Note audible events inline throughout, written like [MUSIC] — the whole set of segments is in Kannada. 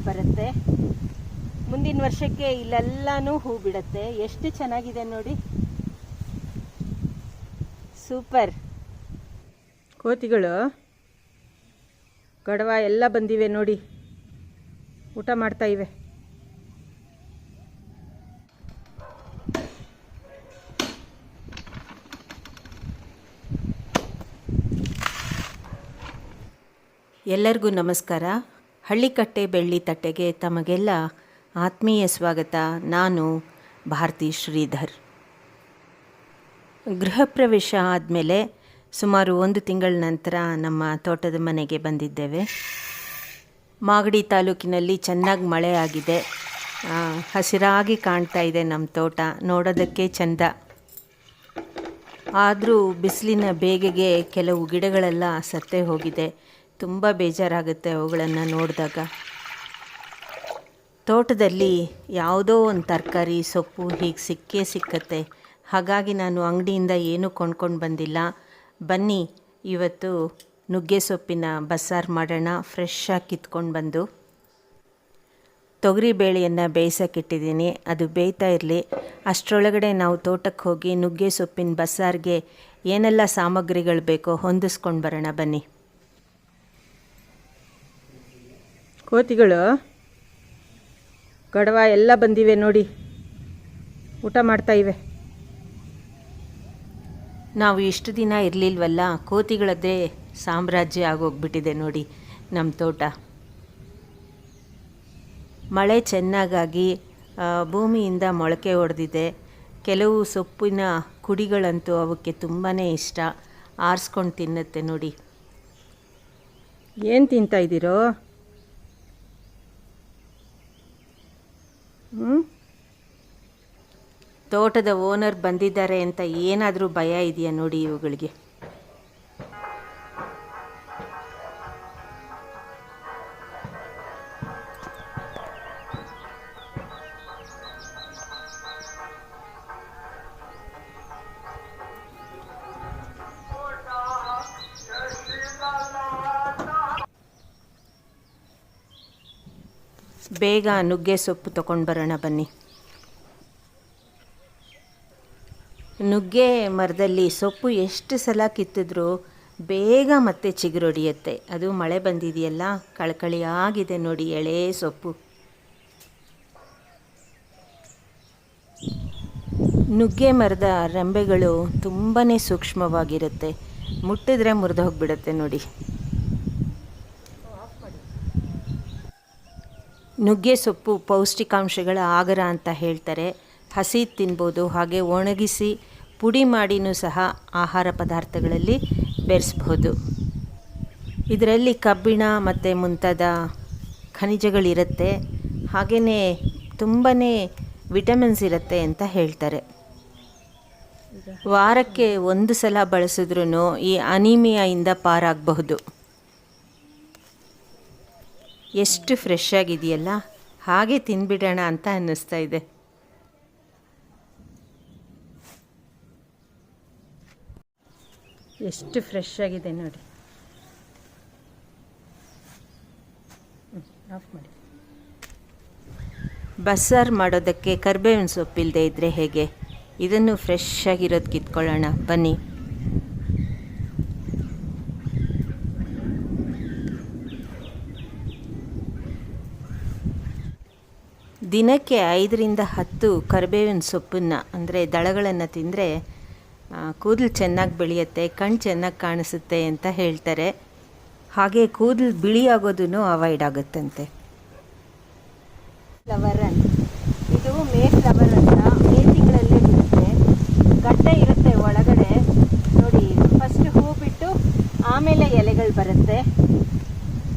ಎಲೆಗಳು ಬರುತ್ತೆ. ಮುಂದಿನ ವರ್ಷಕ್ಕೆ ಇಲ್ಲೆಲ್ಲಾನು ಹೂ ಬಿಡುತ್ತೆ. ಎಷ್ಟು ಚೆನ್ನಾಗಿದೆ ನೋಡಿ. ಸೂಪರ್. ಕೋತಿಗಳು ಗಡವ ಎಲ್ಲ ಬಂದಿವೆ ನೋಡಿ. ಊಟ ಮಾಡ್ತಾ ಇವೆ. ಎಲ್ಲರಿಗೂ ನಮಸ್ಕಾರ. ಹಳ್ಳಿಕಟ್ಟೆ ಬೆಳ್ಳಿ ತಟ್ಟೆಗೆ ತಮಗೆಲ್ಲ ಆತ್ಮೀಯ ಸ್ವಾಗತ. ನಾನು ಭಾರತಿ ಶ್ರೀಧರ್. ಗೃಹ ಪ್ರವೇಶ ಆದಮೇಲೆ ಸುಮಾರು ಒಂದು ತಿಂಗಳ ನಂತರ ನಮ್ಮ ತೋಟದ ಮನೆಗೆ ಬಂದಿದ್ದೇವೆ. ಮಾಗಡಿ ತಾಲೂಕಿನಲ್ಲಿ ಚೆನ್ನಾಗಿ ಮಳೆ ಆಗಿದೆ. ಹಸಿರಾಗಿ ಕಾಣ್ತಾ ಇದೆ ನಮ್ಮ ತೋಟ. ನೋಡೋದಕ್ಕೆ ಚೆಂದ. ಆದರೂ ಬಿಸಿಲಿನ ಬೇಗೆಗೆ ಕೆಲವು ಗಿಡಗಳೆಲ್ಲ ಸತ್ತೇ ಹೋಗಿದೆ. ತುಂಬ ಬೇಜಾರಾಗುತ್ತೆ ಅವುಗಳನ್ನು ನೋಡಿದಾಗ. ತೋಟದಲ್ಲಿ ಯಾವುದೋ ಒಂದು ತರಕಾರಿ, ಸೊಪ್ಪು ಹೀಗೆ ಸಿಕ್ಕೇ ಸಿಕ್ಕತ್ತೆ. ಹಾಗಾಗಿ ನಾನು ಅಂಗಡಿಯಿಂದ ಏನೂ ಕೊಂಡ್ಕೊಂಡು ಬಂದಿಲ್ಲ. ಬನ್ನಿ, ಇವತ್ತು ನುಗ್ಗೆ ಸೊಪ್ಪಿನ ಬಸ್ಸಾರು ಮಾಡೋಣ. ಫ್ರೆಶ್ಶಾಗಿ ಕಿತ್ಕೊಂಡು ಬಂದು. ತೊಗರಿ ಬೇಳೆಯನ್ನು ಬೇಯಿಸೋಕ್ಕಿಟ್ಟಿದ್ದೀನಿ ಅದು ಬೇಯ್ತಾ ಇರಲಿ. ಅಷ್ಟರೊಳಗಡೆ ನಾವು ತೋಟಕ್ಕೆ ಹೋಗಿ ನುಗ್ಗೆ ಸೊಪ್ಪಿನ ಬಸ್ಸಾರಿಗೆ ಏನೆಲ್ಲ ಸಾಮಗ್ರಿಗಳು ಬೇಕೋ ಹೊಂದಿಸ್ಕೊಂಡು ಬರೋಣ. ಬನ್ನಿ. ಕೋತಿಗಳು ಗಡವ ಎಲ್ಲ ಬಂದಿವೆ ನೋಡಿ. ಊಟ ಮಾಡ್ತಾ ಇವೆ. ನಾವು ಇಷ್ಟು ದಿನ ಇರಲಿಲ್ವಲ್ಲ ಕೋತಿಗಳದ್ದೇ ಸಾಮ್ರಾಜ್ಯ ಆಗೋಗ್ಬಿಟ್ಟಿದೆ ನೋಡಿ ನಮ್ಮ ತೋಟ. ಮಳೆ ಚೆನ್ನಾಗಾಗಿ ಭೂಮಿಯಿಂದ ಮೊಳಕೆ ಹೊಡೆದಿದೆ ಕೆಲವು ಸೊಪ್ಪಿನ ಕುಡಿಗಳಂತೂ ಅವಕ್ಕೆ ತುಂಬಾ ಇಷ್ಟ. ಆರಿಸ್ಕೊಂಡು ತಿನ್ನುತ್ತೆ ನೋಡಿ. ಏನು ತಿಂತಾ ಇದ್ದೀರೋ ಹ್ಞೂ ತೋಟದ ಓನರ್ ಬಂದಿದ್ದಾರೆ ಅಂತ ಏನಾದರೂ ಭಯ ಇದೆಯಾ ನೋಡಿ ಇವುಗಳಿಗೆ? ಬೇಗ ನುಗ್ಗೆ ಸೊಪ್ಪು ತಗೊಂಡು ಬರೋಣ ಬನ್ನಿ. ನುಗ್ಗೆ ಮರದಲ್ಲಿ ಸೊಪ್ಪು ಎಷ್ಟು ಸಲ ಕಿತ್ತಿದ್ರೂ ಬೇಗ ಮತ್ತೆ ಚಿಗುರೊಡಿಯುತ್ತೆ ಅದು ಮಳೆ ಬಂದಿದೆಯಲ್ಲ? ಕಳಕಳಿಯಾಗಿದೆ ನೋಡಿ ಎಳೆ ಸೊಪ್ಪು. ನುಗ್ಗೆ ಮರದ ರೆಂಬೆಗಳು ತುಂಬಾ ಸೂಕ್ಷ್ಮವಾಗಿರುತ್ತೆ. ಮುಟ್ಟಿದ್ರೆ ಮುರಿದು ಹೋಗಿಬಿಡುತ್ತೆ ನೋಡಿ. ನುಗ್ಗೆ ಸೊಪ್ಪು ಪೌಷ್ಟಿಕಾಂಶಗಳ ಆಗರ ಅಂತ ಹೇಳ್ತಾರೆ. ಹಸಿ ತಿನ್ಬೋದು, ಹಾಗೆ ಒಣಗಿಸಿ ಪುಡಿ ಮಾಡಿನೂ ಸಹ ಆಹಾರ ಪದಾರ್ಥಗಳಲ್ಲಿ ಬೆರೆಸ್ಬೋದು. ಇದರಲ್ಲಿ ಕಬ್ಬಿಣ ಮತ್ತು ಮುಂತಾದ ಖನಿಜಗಳಿರುತ್ತೆ. ಹಾಗೆಯೇ ತುಂಬಾ ವಿಟಮಿನ್ಸ್ ಇರುತ್ತೆ ಅಂತ ಹೇಳ್ತಾರೆ. ವಾರಕ್ಕೆ ಒಂದು ಸಲ ಬಳಸಿದ್ರೂ ಈ ಅನಿಮಿಯಿಂದ ಪಾರಾಗಬಹುದು. ಎಷ್ಟು ಫ್ರೆಶ್ ಆಗಿದೆಯಲ್ಲ? ಹಾಗೆ ತಿನ್ಬಿಡೋಣ ಅಂತ ಅನ್ನಿಸ್ತಾ ಇದೆ. ಎಷ್ಟು ಫ್ರೆಶ್ ಆಗಿದೆ ನೋಡಿ. ಆಫ್ ಮಾಡಿ. ಬಸ್ಸಾರು ಮಾಡೋದಕ್ಕೆ ಕರ್ಬೇವಿನ ಸೊಪ್ಪಿಲ್ಲದೆ ಇದ್ದರೆ ಹೇಗೆ? ಇದನ್ನು ಫ್ರೆಶ್ ಆಗಿರೋದು ಕಿತ್ಕೊಳ್ಳೋಣ, ಬನ್ನಿ. ದಿನಕ್ಕೆ ಐದರಿಂದ ಹತ್ತು ಕರಿಬೇವಿನ ಸೊಪ್ಪನ್ನು, ಅಂದರೆ ದಳಗಳನ್ನು ತಿಂದರೆ ಕೂದಲು ಚೆನ್ನಾಗಿ ಬೆಳೆಯುತ್ತೆ ಕಣ್ಣು ಚೆನ್ನಾಗಿ ಕಾಣಿಸುತ್ತೆ ಅಂತ ಹೇಳ್ತಾರೆ. ಹಾಗೆ ಕೂದಲು ಬಿಳಿ ಆಗೋದನ್ನು ಅವಾಯ್ಡ್ ಆಗುತ್ತಂತೆ. ಫ್ಲವರ್ ಅಂತ ಇದು ಮೇ ಫ್ಲವರ್ ಅಂತ ಮೇ ತಿಂಗಳಲ್ಲೇ ಬಿಡುತ್ತೆ. ಗಡ್ಡೆ ಇರುತ್ತೆ ಒಳಗಡೆ. ನೋಡಿ ಫಸ್ಟ್ ಹೂ ಬಿಟ್ಟು ಆಮೇಲೆ ಎಲೆಗಳು ಬರುತ್ತೆ.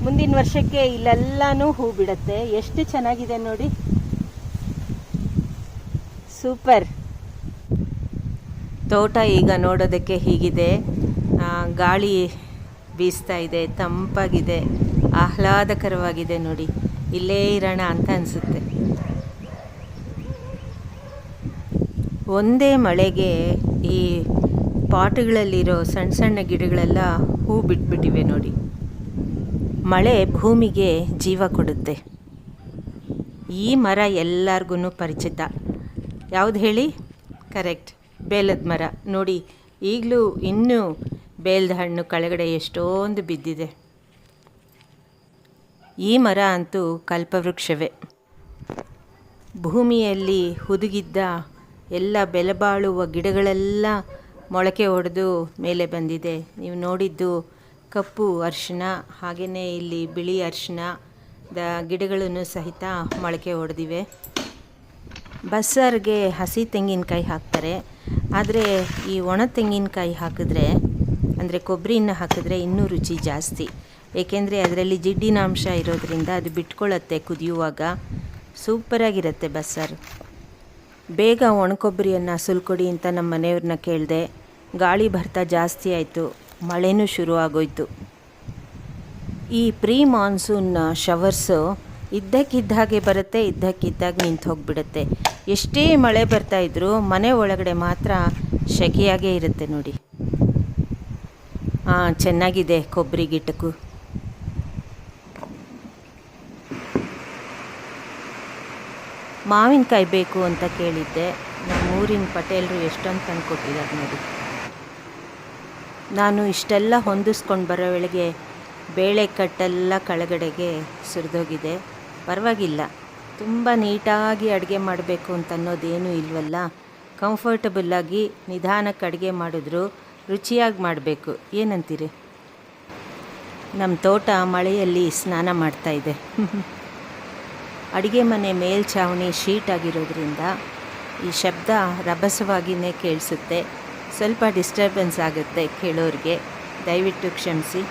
ಮುಂದಿನ ವರ್ಷಕ್ಕೆ ಇಲ್ಲೆಲ್ಲಾನು ಹೂ ಬಿಡುತ್ತೆ. ಎಷ್ಟು ಚೆನ್ನಾಗಿದೆ ನೋಡಿ. ಸೂಪರ್. ತೋಟ ಈಗ ನೋಡೋದಕ್ಕೆ ಹೀಗಿದೆ. ಗಾಳಿ ಬೀಸ್ತಾ ಇದೆ, ತಂಪಾಗಿದೆ, ಆಹ್ಲಾದಕರವಾಗಿದೆ ನೋಡಿ. ಇಲ್ಲೇ ಇರೋಣ ಅಂತ ಅನಿಸುತ್ತೆ. ಒಂದೇ ಮಳೆಗೆ ಈ ಪಾಟ್ಗಳಲ್ಲಿರೋ ಸಣ್ಣ ಸಣ್ಣ ಗಿಡಗಳೆಲ್ಲ ಹೂ ಬಿಟ್ಬಿಟ್ಟಿವೆ ನೋಡಿ. ಮಳೆ ಭೂಮಿಗೆ ಜೀವ ಕೊಡುತ್ತೆ. ಈ ಮರ ಎಲ್ಲರಿಗೂ ಪರಿಚಿತ. ಯಾವುದು ಹೇಳಿ? ಕರೆಕ್ಟ್. ಬೇಲದ ಮರ. ನೋಡಿ, ಈಗಲೂ ಇನ್ನೂ ಬೇಲದ ಹಣ್ಣು ಕೆಳಗಡೆ ಎಷ್ಟೊಂದು ಬಿದ್ದಿದೆ. ಈ ಮರ ಅಂತೂ ಕಲ್ಪವೃಕ್ಷವೇ. ಭೂಮಿಯಲ್ಲಿ ಹುದುಗಿದ್ದ ಎಲ್ಲ ಬೆಲೆಬಾಳುವ ಗಿಡಗಳೆಲ್ಲ ಮೊಳಕೆ ಹೊಡೆದು ಮೇಲೆ ಬಂದಿದೆ. ನೀವು ನೋಡಿದ್ದು ಕಪ್ಪು ಅರಿಶಿನ ಹಾಗೆಯೇ ಇಲ್ಲಿ ಬಿಳಿ ಅರಿಶಿನದ ಗಿಡಗಳನ್ನು ಸಹಿತ ಮೊಳಕೆ ಹೊಡೆದಿವೆ ಬಸ್ಸಾರಿಗೆ ಹಸಿ ತೆಂಗಿನಕಾಯಿ ಹಾಕ್ತಾರೆ. ಆದರೆ ಈ ಒಣ ತೆಂಗಿನಕಾಯಿ ಹಾಕಿದ್ರೆ, ಅಂದರೆ ಕೊಬ್ಬರಿನ ಹಾಕಿದ್ರೆ ಇನ್ನೂ ರುಚಿ ಜಾಸ್ತಿ. ಏಕೆಂದರೆ ಅದರಲ್ಲಿ ಜಿಡ್ಡಿನಾಂಶ ಇರೋದರಿಂದ ಅದು ಬಿಟ್ಕೊಳ್ಳುತ್ತೆ ಕುದಿಯುವಾಗ. ಸೂಪರಾಗಿರುತ್ತೆ ಬಸ್ಸಾರು. ಬೇಗ ಒಣಕೊಬ್ಬರಿಯನ್ನು ಸುಲ್ಕೊಡಿ ಅಂತ ನಮ್ಮ ಮನೆಯವ್ರನ್ನ ಕೇಳಿದೆ, ಗಾಳಿ ಬರ್ತಾ ಜಾಸ್ತಿ ಆಯಿತು, ಮಳೆನೂ ಶುರು ಆಗೋಯ್ತು. ಈ ಪ್ರೀ ಮಾನ್ಸೂನ್ ಶವರ್ಸು ಇದ್ದಕ್ಕಿದ್ದ ಹಾಗೆ ಬರುತ್ತೆ, ಇದ್ದಕ್ಕಿದ್ದಾಗ ನಿಂತು ಹೋಗಿಬಿಡುತ್ತೆ ಎಷ್ಟೇ ಮಳೆ ಬರ್ತಾ ಇದ್ರೂ ಮನೆ ಒಳಗಡೆ ಮಾತ್ರ ಸೆಕೆಯಾಗೇ ಇರುತ್ತೆ ನೋಡಿ. ಹಾಂ ಚೆನ್ನಾಗಿದೆ ಕೊಬ್ಬರಿ ಗಿಟ್ಟಕ್ಕೂ ಮಾವಿನಕಾಯಿ ಬೇಕು ಅಂತ ಕೇಳಿದ್ದೆ. ನಮ್ಮ ಊರಿನ ಪಟೇಲರು ಎಷ್ಟೊಂದು ತಂದು ಕೊಟ್ಟಿದ್ದಾರೆ ನೋಡಿ. ನಾನು ಇಷ್ಟೆಲ್ಲ ಹೊಂದಿಸ್ಕೊಂಡು ಬರೋ ವೇಳೆಗೆ ಬೇಳೆ ಕಟ್ಟೆಲ್ಲ ಕೆಳಗಡೆಗೆ ಸುರಿದೋಗಿದೆ. ಪರವಾಗಿಲ್ಲ. ತುಂಬ ನೀಟಾಗಿ ಅಡುಗೆ ಮಾಡಬೇಕು ಅಂತ ಅನ್ನೋದೇನೂ ಇಲ್ವಲ್ಲ ಕಂಫರ್ಟಬಲ್ಲಾಗಿ ನಿಧಾನಕ್ಕೆ ಅಡುಗೆ ಮಾಡಿದ್ರು ರುಚಿಯಾಗಿ ಮಾಡಬೇಕು. ಏನಂತೀರಿ? ನಮ್ಮ ತೋಟ ಮಳೆಯಲ್ಲಿ ಸ್ನಾನ ಮಾಡ್ತಾಯಿದೆ [LAUGHS] ಅಡುಗೆ ಮನೆ ಮೇಲ್ಛಾವಣಿ ಶೀಟ್ ಆಗಿರೋದ್ರಿಂದ ಈ ಶಬ್ದ ರಭಸವಾಗಿಯೇ ಕೇಳಿಸುತ್ತೆ. ಸ್ವಲ್ಪ ಡಿಸ್ಟರ್ಬೆನ್ಸ್ ಆಗುತ್ತೆ ಕೇಳೋರಿಗೆ. ದಯವಿಟ್ಟು ಕ್ಷಮಿಸಿ.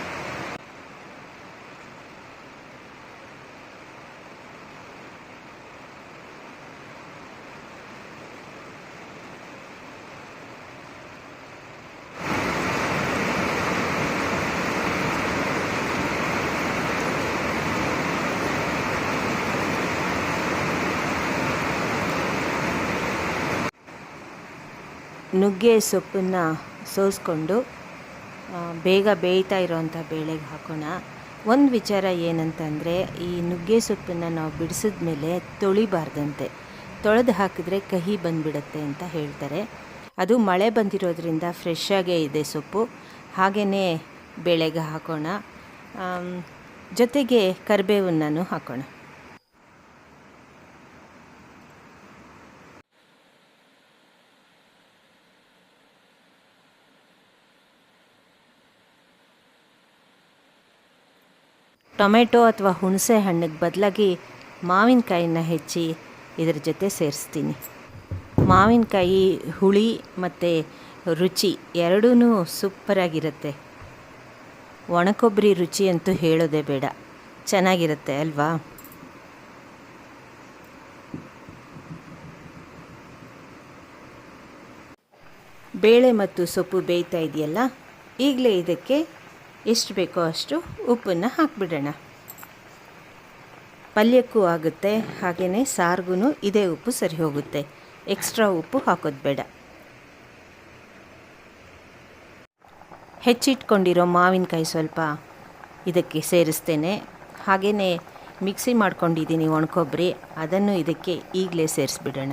ನುಗ್ಗೆ ಸೊಪ್ಪನ್ನು ಸೋಸ್ಕೊಂಡು ಬೇಗ ಬೇಯ್ತಾ ಇರೋವಂಥ ಬೇಳೆಗೆ ಹಾಕೋಣ. ಒಂದು ವಿಚಾರ ಏನಂತಂದರೆ, ಈ ನುಗ್ಗೆ ಸೊಪ್ಪನ್ನು ನಾವು ಬಿಡಿಸಿದ ಮೇಲೆ ತೊಳಿಬಾರ್ದಂತೆ. ತೊಳೆದು ಹಾಕಿದ್ರೆ ಕಹಿ ಬಂದುಬಿಡುತ್ತೆ ಅಂತ ಹೇಳ್ತಾರೆ. ಅದು ಮಳೆ ಬಂದಿರೋದ್ರಿಂದ ಫ್ರೆಶ್ ಆಗೇ ಇದೆ ಸೊಪ್ಪು. ಹಾಗೆಯೇ ಬೇಳೆಗೆ ಹಾಕೋಣ. ಜೊತೆಗೆ ಕರಿಬೇವನ್ನು ಹಾಕೋಣ. ಟೊಮೆಟೊ ಅಥವಾ ಹುಣಸೆ ಹಣ್ಣಿಗೆ ಬದಲಾಗಿ ಮಾವಿನಕಾಯಿನ ಹೆಚ್ಚಿ ಇದರ ಜೊತೆ ಸೇರಿಸ್ತೀನಿ. ಮಾವಿನಕಾಯಿ ಹುಳಿ ಮತ್ತು ರುಚಿ ಎರಡೂ ಸೂಪರಾಗಿರುತ್ತೆ ಒಣಕೊಬ್ಬರಿ ರುಚಿ ಅಂತೂ ಹೇಳೋದೇ ಬೇಡ. ಚೆನ್ನಾಗಿರುತ್ತೆ ಅಲ್ವಾ? ಬೇಳೆ ಮತ್ತು ಸೊಪ್ಪು ಬೇಯ್ತಾ ಇದೆಯಲ್ಲ? ಈಗಲೇ ಇದಕ್ಕೆ ಎಷ್ಟು ಬೇಕೋ ಅಷ್ಟು ಉಪ್ಪನ್ನು ಹಾಕಿಬಿಡೋಣ. ಪಲ್ಯಕ್ಕೂ ಆಗುತ್ತೆ ಹಾಗೆಯೇ ಸಾರಿಗೂ ಇದೇ ಉಪ್ಪು ಸರಿ ಹೋಗುತ್ತೆ. ಎಕ್ಸ್ಟ್ರಾ ಉಪ್ಪು ಹಾಕೋದು ಬೇಡ. ಹೆಚ್ಚಿಟ್ಕೊಂಡಿರೋ ಮಾವಿನಕಾಯಿ ಸ್ವಲ್ಪ ಇದಕ್ಕೆ ಸೇರಿಸ್ತೇನೆ. ಹಾಗೆಯೇ ಮಿಕ್ಸಿ ಮಾಡ್ಕೊಂಡಿದ್ದೀನಿ ಒಣಕೊಬ್ಬರಿ, ಅದನ್ನು ಇದಕ್ಕೆ ಈಗಲೇ ಸೇರಿಸ್ಬಿಡೋಣ.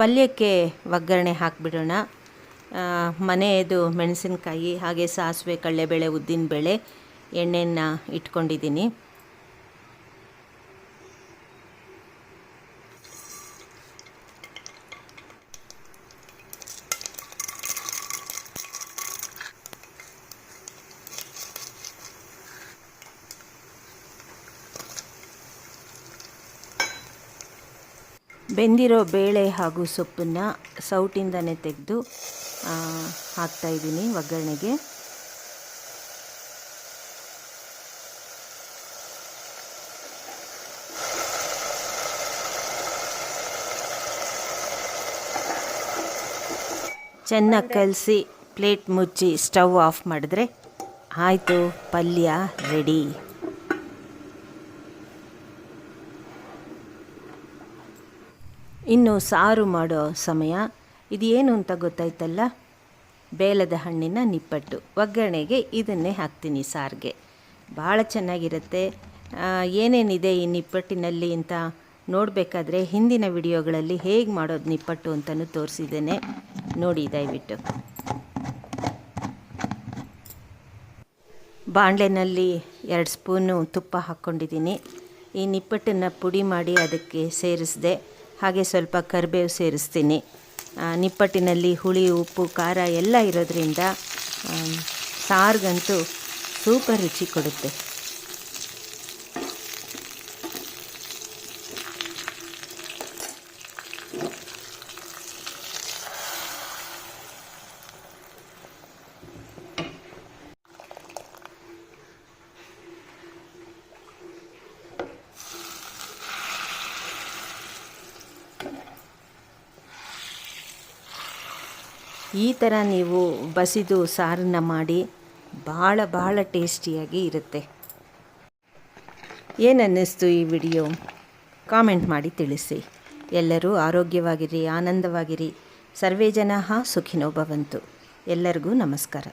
ಪಲ್ಯಕ್ಕೆ ಒಗ್ಗರಣೆ ಹಾಕಿಬಿಡೋಣ. ಮನೆಯದು ಮೆಣಸಿನಕಾಯಿ ಹಾಗೆ ಸಾಸಿವೆ ಕಡಲೆಬೇಳೆ ಉದ್ದಿನಬೇಳೆ ಎಣ್ಣೆನ ಇಟ್ಕೊಂಡಿದ್ದೀನಿ. ಬೆಂದಿರೋ ಬೇಳೆ ಹಾಗೂ ಸೊಪ್ಪನ್ನು ಸೌಟಿಂದನೇ ತೆಗೆದು ಹಾಕ್ತಾಯಿದ್ದೀನಿ ಒಗ್ಗರಣೆಗೆ. ಚೆನ್ನಾಗಿ ಕಲಸಿ ಪ್ಲೇಟ್ ಮುಚ್ಚಿ ಸ್ಟವ್ ಆಫ್ ಮಾಡಿದ್ರೆ ಆಯಿತು, ಪಲ್ಯ ರೆಡಿ. ಇನ್ನು ಸಾರು ಮಾಡೋ ಸಮಯ. ಇದು ಏನು ಅಂತ ಗೊತ್ತಾಯ್ತಲ್ಲ? ಬೇಲದ ಹಣ್ಣಿನ ನಿಪ್ಪಟ್ಟು. ಒಗ್ಗರಣೆಗೆ ಇದನ್ನೇ ಹಾಕ್ತೀನಿ ಸಾರಿಗೆ. ಭಾಳ ಚೆನ್ನಾಗಿರುತ್ತೆ. ಏನೇನಿದೆ ಈ ನಿಪ್ಪಟ್ಟಿನಲ್ಲಿ ಅಂತ ನೋಡಬೇಕಾದ್ರೆ ಹಿಂದಿನ ವಿಡಿಯೋಗಳಲ್ಲಿ ಹೇಗೆ ಮಾಡೋದು ನಿಪ್ಪಟ್ಟು ಅಂತಲೂ ತೋರಿಸಿದ್ದೇನೆ. ನೋಡಿ, ದಯವಿಟ್ಟು. ಬಾಣಲೆನಲ್ಲಿ ಎರಡು ಸ್ಪೂನು ತುಪ್ಪ ಹಾಕ್ಕೊಂಡಿದ್ದೀನಿ. ಈ ನಿಪ್ಪಟ್ಟನ್ನು ಪುಡಿ ಮಾಡಿ ಅದಕ್ಕೆ ಸೇರಿಸಿದೆ. ಹಾಗೆ ಸ್ವಲ್ಪ ಕರಿಬೇವು ಸೇರಿಸ್ತೀನಿ. ನಿಪ್ಪಟ್ಟಿನಲ್ಲಿ ಹುಳಿ ಉಪ್ಪು ಖಾರ ಎಲ್ಲ ಇರೋದ್ರಿಂದ ಸಾರಿಗಂತೂ ಸೂಪರ್ ರುಚಿ ಕೊಡುತ್ತೆ. ಈ ಥರ ನೀವು ಬಸಿದು ಸಾರನ್ನ ಮಾಡಿ ಭಾಳ ಭಾಳ ಟೇಸ್ಟಿಯಾಗಿ ಇರುತ್ತೆ. ಏನನ್ನಿಸ್ತು ಈ ವಿಡಿಯೋ? ಕಾಮೆಂಟ್ ಮಾಡಿ ತಿಳಿಸಿ. ಎಲ್ಲರೂ ಆರೋಗ್ಯವಾಗಿರಿ, ಆನಂದವಾಗಿರಿ. ಸರ್ವೇ ಜನ ಸುಖಿನೋ ಭವಂತು ಎಲ್ಲರಿಗೂ ನಮಸ್ಕಾರ.